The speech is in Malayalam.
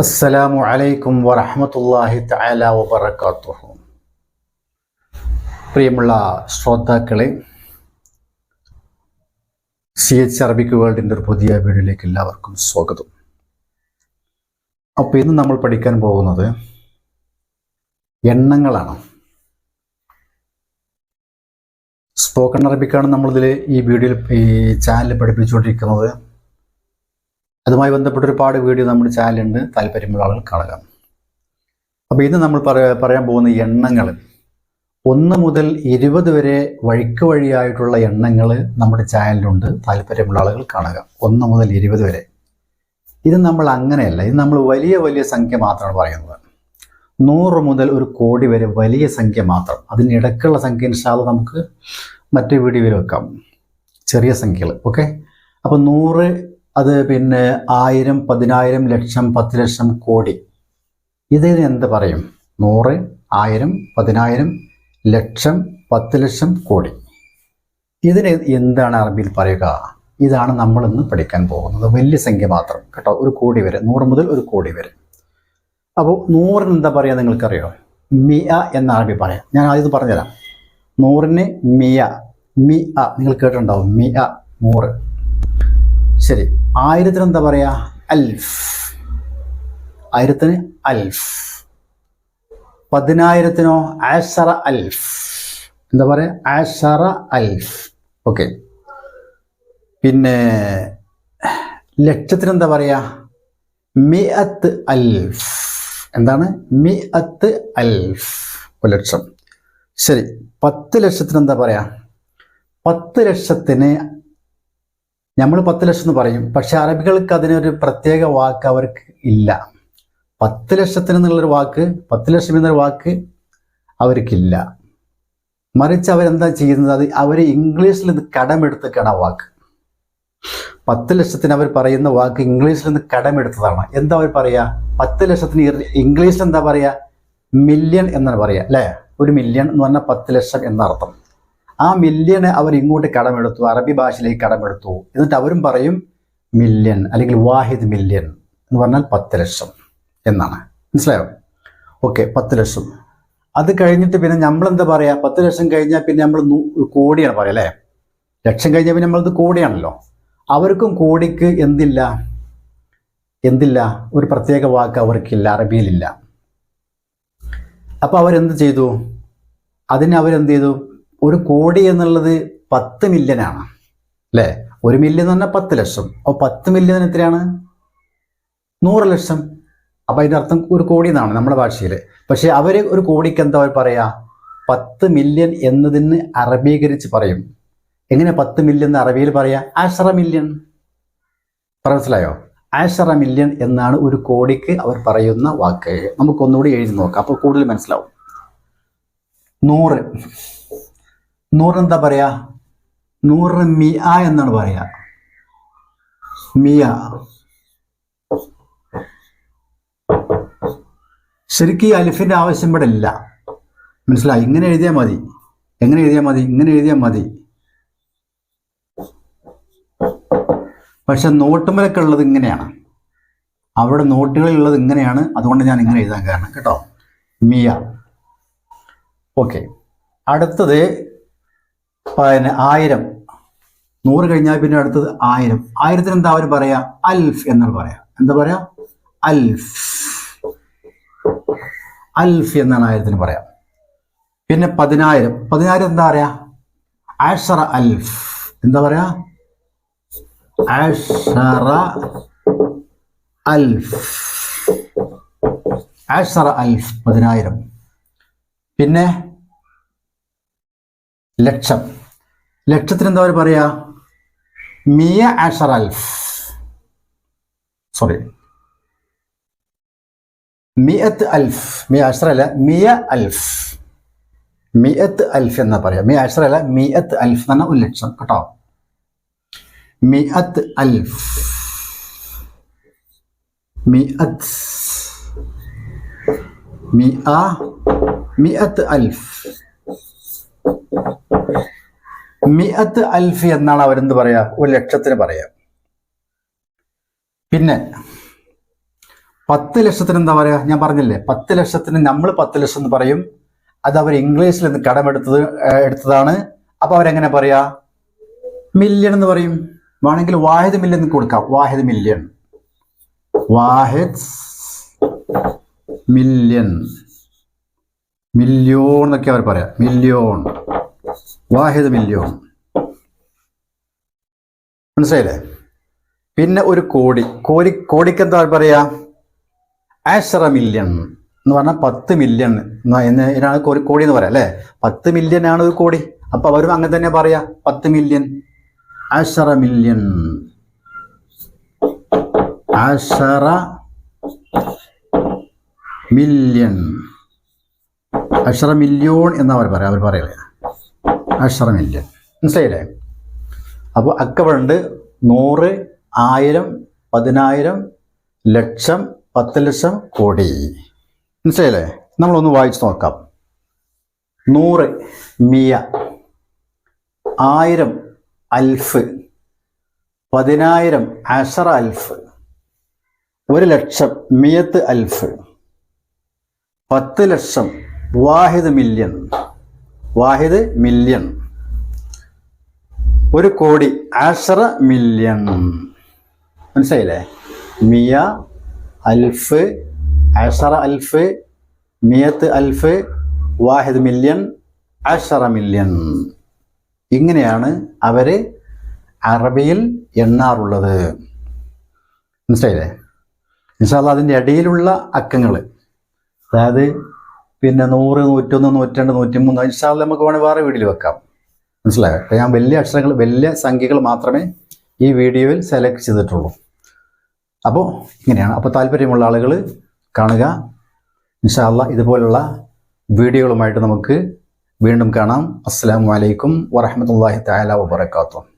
അസ്സലാമു അലൈക്കും വറഹമത്തല്ലാഹി തആല വബറകാതുഹു പ്രിയമുള്ള ശ്രോതാക്കളെ സി എച്ച് അറബിക് വേൾഡിന്റെ ഒരു പുതിയ വീഡിയോയിലേക്ക് എല്ലാവർക്കും സ്വാഗതം. അപ്പോൾ ഇന്ന് നമ്മൾ പഠിക്കാൻ പോകുന്നത് എണ്ണങ്ങളാണ്. സ്പോക്കൺ അറബിക്കാണ് നമ്മളിതിൽ ഈ വീഡിയോയിൽ ഈ ചാനൽ പഠിപ്പിച്ചുകൊണ്ടിരിക്കുന്നത്. അതുമായി ബന്ധപ്പെട്ട ഒരുപാട് വീഡിയോ നമ്മുടെ ചാനലുണ്ട് താല്പര്യമുള്ള ആളുകൾ കാണുക. അപ്പോൾ ഇന്ന് നമ്മൾ പറയാൻ പോകുന്ന എണ്ണങ്ങൾ ഒന്ന് മുതൽ ഇരുപത് വരെ വഴിക്ക് വഴിയായിട്ടുള്ള എണ്ണങ്ങൾ നമ്മുടെ ചാനലിലുണ്ട്. താല്പര്യമുള്ള ആളുകൾ കാണുക. ഒന്ന് മുതൽ ഇരുപത് വരെ. ഇത് നമ്മൾ അങ്ങനെയല്ല. ഇത് നമ്മൾ വലിയ വലിയ സംഖ്യ മാത്രമാണ് പറയുന്നത്. നൂറ് മുതൽ ഒരു കോടി വരെ വലിയ സംഖ്യ മാത്രം. അതിനിടക്കുള്ള സംഖ്യ ഇൻഷാൽ നമുക്ക് മറ്റു വീഡിയോയിൽ വെക്കാം. ചെറിയ സംഖ്യകൾ. ഓക്കെ? അപ്പോൾ നൂറ് അത് പിന്നെ ആയിരം പതിനായിരം ലക്ഷം പത്ത് ലക്ഷം കോടി. ഇതിന് എന്ത് പറയും? നൂറ് ആയിരം പതിനായിരം ലക്ഷം പത്ത് ലക്ഷം കോടി. ഇതിന് എന്താണ് അറബിയിൽ പറയുക? ഇതാണ് നമ്മൾ ഇന്ന് പഠിക്കാൻ പോകുന്നത്. വലിയ സംഖ്യ മാത്രം കേട്ടോ. ഒരു കോടി വരെ. നൂറ് മുതൽ ഒരു കോടി വരെ. അപ്പോൾ നൂറിന് എന്താ പറയുക നിങ്ങൾക്കറിയോ? മിയ എന്ന അറബി പറയാം. ഞാൻ ആദ്യം പറഞ്ഞുതരാം. നൂറിന് മിയ. മി അ നിങ്ങൾ കേട്ടിട്ടുണ്ടാവും? മിയ. നൂറ്. ശരി. ആയിരത്തിന് എന്താ പറയാ? അൽഫ്. ആയിരത്തിന് അൽഫ്. പതിനായിരത്തിനോ ആഷറ അൽഫ്. എന്താ പറയാ? ആഷറ അൽഫ്. ഓക്കെ. പിന്നെ ലക്ഷത്തിന് എന്താ പറയാ? മിഅത്ത് അൽഫ്. എന്താണ്? മിഅത്ത് അൽഫ്. ഒരു ലക്ഷം. ശരി. പത്ത് ലക്ഷത്തിന് എന്താ പറയാ? പത്ത് ലക്ഷത്തിന് നമ്മൾ പത്ത് ലക്ഷം എന്ന് പറയും. പക്ഷെ അറബികൾക്ക് അതിനൊരു പ്രത്യേക വാക്ക് അവർക്ക് ഇല്ല. പത്ത് ലക്ഷത്തിന് എന്നുള്ളൊരു വാക്ക് പത്ത് ലക്ഷം എന്നൊരു വാക്ക് അവർക്കില്ല. മറിച്ച് അവരെന്താ ചെയ്യുന്നത്? അത് അവർ ഇംഗ്ലീഷിൽ നിന്ന് കടമെടുത്തേക്കാണ് ആ വാക്ക്. പത്ത് ലക്ഷത്തിന് അവർ പറയുന്ന വാക്ക് ഇംഗ്ലീഷിൽ നിന്ന് കടമെടുത്തതാണ്. എന്താ അവർ പറയുക പത്ത് ലക്ഷത്തിന് ഇംഗ്ലീഷിൽ എന്താ പറയുക മില്യൺ എന്നാണ് പറയുക അല്ലേ? ഒരു മില്യൺ എന്ന് പറഞ്ഞാൽ പത്ത് ലക്ഷം എന്നർത്ഥം. ആ മില്യണ് അവർ ഇങ്ങോട്ട് കടമെടുത്തു അറബി ഭാഷയിലേക്ക് കടമെടുത്തു. എന്നിട്ട് അവരും പറയും മില്യൺ അല്ലെങ്കിൽ വാഹിദ് മില്യൺ എന്ന് പറഞ്ഞാൽ പത്ത് ലക്ഷം എന്നാണ്. മനസ്സിലായോ? ഓക്കെ പത്ത് ലക്ഷം. അത് കഴിഞ്ഞിട്ട് പിന്നെ നമ്മൾ എന്താ പറയാ? പത്ത് ലക്ഷം കഴിഞ്ഞാൽ പിന്നെ നമ്മൾ കോടിയാണ് പറയുക അല്ലേ? ലക്ഷം കഴിഞ്ഞാൽ പിന്നെ നമ്മളത് കോടിയാണല്ലോ. അവർക്കും കോടിക്ക് എന്തില്ല? എന്തില്ല? ഒരു പ്രത്യേക വാക്ക് അവർക്കില്ല അറബിയിലില്ല. അപ്പോൾ അവരെന്ത് ചെയ്തു? അതിന് അവരെന്ത് ചെയ്തു? ഒരു കോടി എന്നുള്ളത് പത്ത് മില്യനാണ് അല്ലേ? ഒരു മില്യൻ എന്ന് പറഞ്ഞാൽ പത്ത് ലക്ഷം. അപ്പോൾ പത്ത് മില്യൻ എത്രയാണ്? നൂറ് ലക്ഷം. അപ്പോൾ അതിന്റെ അർത്ഥം ഒരു കോടി എന്നാണ് നമ്മുടെ ഭാഷയിൽ പക്ഷേ അവർ ഒരു കോടിക്ക് എന്താ പറയുക പത്ത് മില്യൺ എന്നതിന് അറബീകരിച്ച് പറയും. എങ്ങനെ പത്ത് മില്യൺ എന്ന് അറബിയിൽ പറയാ? ആഷറ മില്യൺ മനസ്സിലായോ? ആഷറ മില്യൺ എന്നാണ് ഒരു കോടിക്ക് അവർ പറയുന്ന വാക്ക്. നമുക്കൊന്നുകൂടി എഴുതി നോക്കാം. അപ്പോൾ കൂടുതൽ മനസ്സിലാവും. നൂറ്. നൂറ് എന്താ പറയാ? നൂറ് മിയ എന്നാണ് പറയാ. മിയ. ശരിക്കും ഈ അലിഫിന്റെ ആവശ്യം ഇവിടെ ഇല്ല. മനസ്സിലായി? ഇങ്ങനെ എഴുതിയാൽ മതി. എങ്ങനെ എഴുതിയാൽ മതി? ഇങ്ങനെ എഴുതിയാൽ മതി. പക്ഷെ നോട്ടുമലൊക്കെ ഉള്ളത് ഇങ്ങനെയാണ്. അവിടെ നോട്ടുകളിൽ ഉള്ളത് ഇങ്ങനെയാണ്. അതുകൊണ്ട് ഞാൻ ഇങ്ങനെ എഴുതാൻ കാരണം. കേട്ടോ? മിയ. ഓക്കെ. അടുത്തത് പിന്നെ ആയിരം. നൂറ് കഴിഞ്ഞാൽ പിന്നെ അടുത്തത് ആയിരം. ആയിരത്തിന് എന്താ അവർ പറയാ? അൽഫ് എന്നാണ് പറയാ. എന്താ പറയാ? അൽഫ്. അൽഫ് എന്നാണ് ആയിരത്തിന് പറയാം. പിന്നെ പതിനായിരം. പതിനായിരം എന്താ പറയാ? ആഷറ അൽഫ്. എന്താ പറയാ? ആഷറ അൽഫ്. ആഷറ അൽഫ് പതിനായിരം. പിന്നെ ലക്ഷം. ലക്ഷത്തിന് എന്താ പറയുക പറയാ? മിയ ആഷർ അൽഫ്. സോറി മിയത്ത് അൽഫ്. മിയ അഷർ അല്ല മിയ അൽഫ്. മിയത്ത് അൽഫ് എന്നാ പറയാ? മിയ അഷർ അല്ല മിയത്ത് അൽഫ് എന്ന് പറഞ്ഞാൽ ഒരു ലക്ഷം കേട്ടോ? മിയത്ത് അൽഫ്. മിയത്ത്. മിയ മിയത്ത് അൽഫ്. മിഅത്ത് അൽഫി എന്നാണ് അവരെന്ത് പറയാ? ഒരു ലക്ഷത്തിന് പറയാ. പിന്നെ പത്ത് ലക്ഷത്തിന് എന്താ പറയാ? ഞാൻ പറഞ്ഞില്ലേ പത്ത് ലക്ഷത്തിന് നമ്മൾ പത്ത് ലക്ഷം എന്ന് പറയും. അത് അവർ ഇംഗ്ലീഷിൽ നിന്ന് കടമെടുത്തത് എടുത്തതാണ്. അപ്പൊ അവരെങ്ങനെ പറയാ? മില്യൺ എന്ന് പറയും. വേണമെങ്കിൽ വാഹിദ് മില്യൺ കൊടുക്കാം. വാഹിദ് മില്യൺ. വാഹിദ് മില്യൺ. മില്യോൺ എന്നൊക്കെ അവർ പറയാം. മില്യോൺ. വാഹിദ് മില്യോൺ മനസ്സിലായില്ലേ? പിന്നെ ഒരു കോടി. കോടി കോടിക്ക് എന്താ പറയാ? ആശ്ര മില്യൺ എന്ന് പറഞ്ഞാൽ പത്ത് മില്യൺ. എന്നാണ് കോരി കോടി എന്ന് പറയാം അല്ലേ? പത്ത് മില്യൺ ആണ് ഒരു കോടി. അപ്പൊ അവരും അങ്ങനെ തന്നെ പറയാ പത്ത് മില്യൺ. ആശ്ര മില്യൺ. ആശ്ര മില്യൺ. അക്ഷര മില്യോൺ എന്ന് അവർ പറയാം അവർ പറയലേ മില്യൺ മനസ്സിലായില്ലേ? അപ്പോൾ അക്കവുണ്ട് നൂറ് ആയിരം പതിനായിരം ലക്ഷം പത്ത് ലക്ഷം കോടി. മനസ്സിലായില്ലേ? നമ്മളൊന്ന് വായിച്ചു നോക്കാം. നൂറ് മിയ ആയിരം അൽഫ് പതിനായിരം അഷറ അൽഫ് ഒരു ലക്ഷം മിയത്ത് അൽഫ് പത്ത് ലക്ഷം വാഹിദ് മില്യൺ. വാഹിദ് മില്യൺ. ഒരു കോടി ആഷറ മില്യൺ. മനസ്സിലായില്ലേ? മിയ അൽഫ് ആഷറ അൽഫ് മിയത്ത് അൽഫ് വാഹിദ് മില്യൺ ആഷറ മില്യൺ. ഇങ്ങനെയാണ് അവർ അറബിയിൽ എണ്ണാറുള്ളത്. മനസ്സിലായില്ലേ? ഇൻഷാല്ല അതിന്റെ ഇടയിലുള്ള അക്കങ്ങൾ അതായത് പിന്നെ നൂറ് നൂറ്റൊന്ന് നൂറ്റിരണ്ട് നൂറ്റിമൂന്ന് ഇൻഷാല്ല നമുക്ക് വേണമെങ്കിൽ വേറെ വീഡിയോയിൽ വെക്കാം. മനസ്സിലായോ? അപ്പം ഞാൻ വലിയ അക്ഷരങ്ങൾ വലിയ സംഖ്യകൾ മാത്രമേ ഈ വീഡിയോയിൽ സെലക്ട് ചെയ്തിട്ടുള്ളൂ. അപ്പോൾ ഇങ്ങനെയാണ്. അപ്പോൾ താല്പര്യമുള്ള ആളുകൾ കാണുക. ഇൻഷാല്ല ഇതുപോലുള്ള വീഡിയോകളുമായിട്ട് നമുക്ക് വീണ്ടും കാണാം. അസ്സാം വലൈക്കും വറഹമത്തല്ലാഹി താല വാബർക്കാത്തു